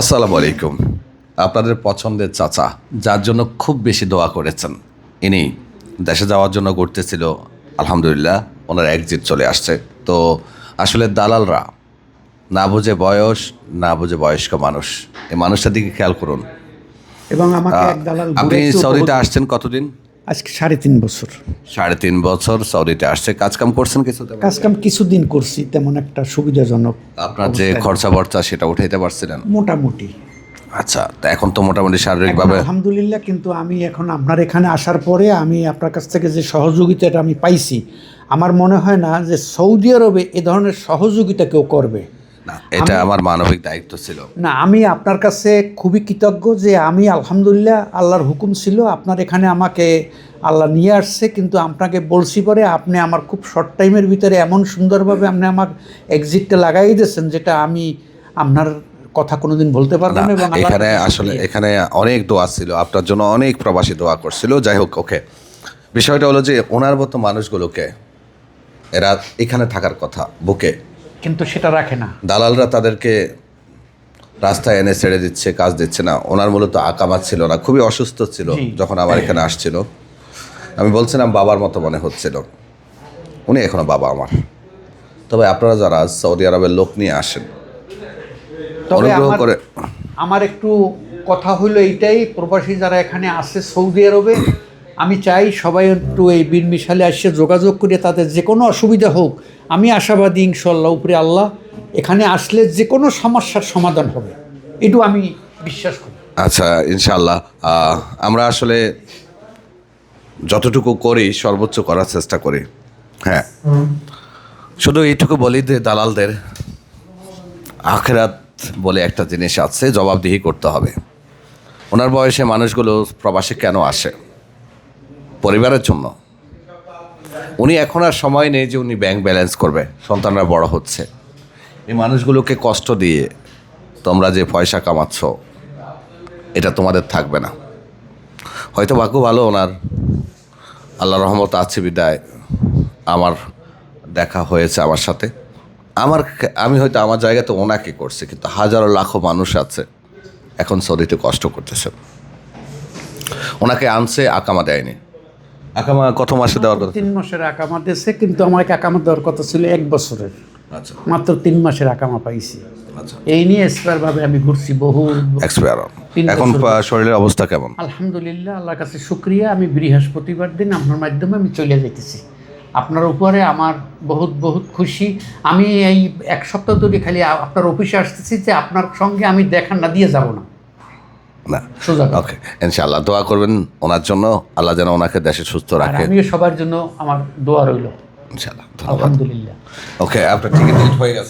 আসসালামু আলাইকুম। আপনাদের পছন্দের চাচা যার জন্য খুব বেশি দোয়া করেছেন। ইনি দেশে যাওয়ার জন্য ঘুরতেছিল আলহামদুলিল্লাহ ওনার একজিট চলে আসছে। তো আসলে দালালরা না বুঝে বয়স না বুঝে বয়স্ক মানুষ। এই মানুষটার দিকে খেয়াল করুন। এবং আমাকে এক দালাল আপনি সৌদিতে আসছেন কতদিন? আজকে সাড়ে তিন বছর। সাড়ে তিন বছর সৌদিতে আসছে। কাজকাম করছেন কিছু? কাজকাম কিছুদিন করছি তেমন একটা সুবিধাজনক আপনার যে খরচা বর্চা সেটা উঠাইতে পারছিলেন? মোটামুটি। আচ্ছা তা এখন তো মোটামুটি শারীরিকভাবে আলহামদুলিল্লাহ কিন্তু আমি এখন আপনার এখানে আসার পরে আমি আপনার কাছ থেকে যে সহযোগিতাটা আমি পাইছি আমার মনে হয় না যে সৌদি আরবে এ ধরনের সহযোগিতা কেউ করবে। না এটা আমার মানবিক দায়িত্ব ছিল। না আমি আপনার কাছে খুবই কৃতজ্ঞ যে আমি আলহামদুলিল্লাহ আল্লাহর হুকুম ছিল আপনার এখানে আমাকে আল্লাহ নিয়ে আসছে কিন্তু আপনাকে বলছি পরে আপনি আমার খুব শর্ট টাইমের ভিতরে এমন সুন্দরভাবে আপনি আমার এক্সিটটা লাগাই দিয়েছেন যেটা আমি আপনার কথা কোনোদিন বলতে পারব না এবং এখানে আসলে এখানে অনেক দোয়া ছিল আপনার জন্য অনেক প্রবাসী দোয়া করছিল যাই হোক ওকে বিষয়টা হলো যে ওনার মতো মানুষগুলোকে এরা এখানে থাকার কথা বুকে। কিন্তু সেটা রাখে না। দালালরা তাদেরকে রাস্তায় এনে ছেড়ে দিচ্ছে কাজ দিচ্ছে না। ওনার মূলত আকামাত ছিল না খুবই অসুস্থ ছিল যখন আমার এখানে আসছিল। আমি বলছিলাম বাবার মতো মনে হচ্ছিল। উনি এখনও বাবা আমার। তবে আপনারা যারা সৌদি আরবের লোক নিয়ে আসেন অনুগ্রহ করে আমার একটু কথা হলো এইটাই প্রবাসী যারা এখানে আসে সৌদি আরবে আমি চাই সবাই একটু এই বীর মিশালে আসে যোগাযোগ করে তাদের যে কোনো অসুবিধা হোক, আমি আশাবাদী ইনশাল্লাহ উপরে আল্লাহ, এখানে আসলে যে কোনো সমস্যার সমাধান হবে। এটু আমি বিশ্বাস করি। আচ্ছা ইনশাল্লাহ আমরা আসলে যতটুকু করি, সর্বোচ্চ করার চেষ্টা করি। হ্যাঁ। শুধু এইটুকু বলি যে দালালদের আখেরাত বলে একটা জিনিস আছে, জবাবদিহি করতে হবে। ওনার বয়সে মানুষগুলো প্রবাসে কেন আসে? পরিবারের জন্য। উনি এখন আর সময় নেই যে উনি ব্যাংক ব্যালেন্স করবে। সন্তানরা বড় হচ্ছে। এই মানুষগুলোকে কষ্ট দিয়ে তোমরা যে পয়সা কামাচ্ছ, এটা তোমাদের থাকবে না। হয়তো ভাগ্য ভালো ওনার। আল্লাহ রহমত আছে বিদায়। আমার দেখা হয়েছে আমার সাথে। আমার আমি হয়তো আমার জায়গাতে ওনাকে করছে, কিন্তু হাজারো লাখো মানুষ আছে। এখন সৌদিতে কষ্ট করতেছে। ওনাকে আনছে, আকামা দেয়নি। আকামা কত মাসে দেওয়ার কথা তিন মাসের আকামা দিয়েছে কিন্তু আমাকে আকামা দেওয়ার কথা ছিল এক বছরের। আচ্ছা। মাত্র তিন মাসের আকামা পাইছি। আচ্ছা। এই নিয়ে এক্সপায়ারভাবে আমি ঘুরছি বহু এক্সপায়ার এখন শরীরের অবস্থা কেমন? আলহামদুলিল্লাহ আল্লাহর কাছে শুক্রিয়া। আমি বৃহস্পতিবার দিন আপনার মাধ্যমে আমি চলে যেতেছি আপনার উপরে আমার বহুত বহুত খুশি। আমি এই এক সপ্তাহ ধরে খালি আপনার অফিসে আসতেছি যে আপনার সঙ্গে আমি দেখা না দিয়ে যাব না। না। ওকে ইনশাআল্লাহ দোয়া করবেন ওনার জন্য। আল্লাহ যেন ওনাকে দেশে সুস্থ রাখে। আমিও সবার জন্য আমার দোয়া রইল। ইনশাআল্লাহ আলহামদুলিল্লাহ। ওকে আপনার টিকিট হয়ে গেছে।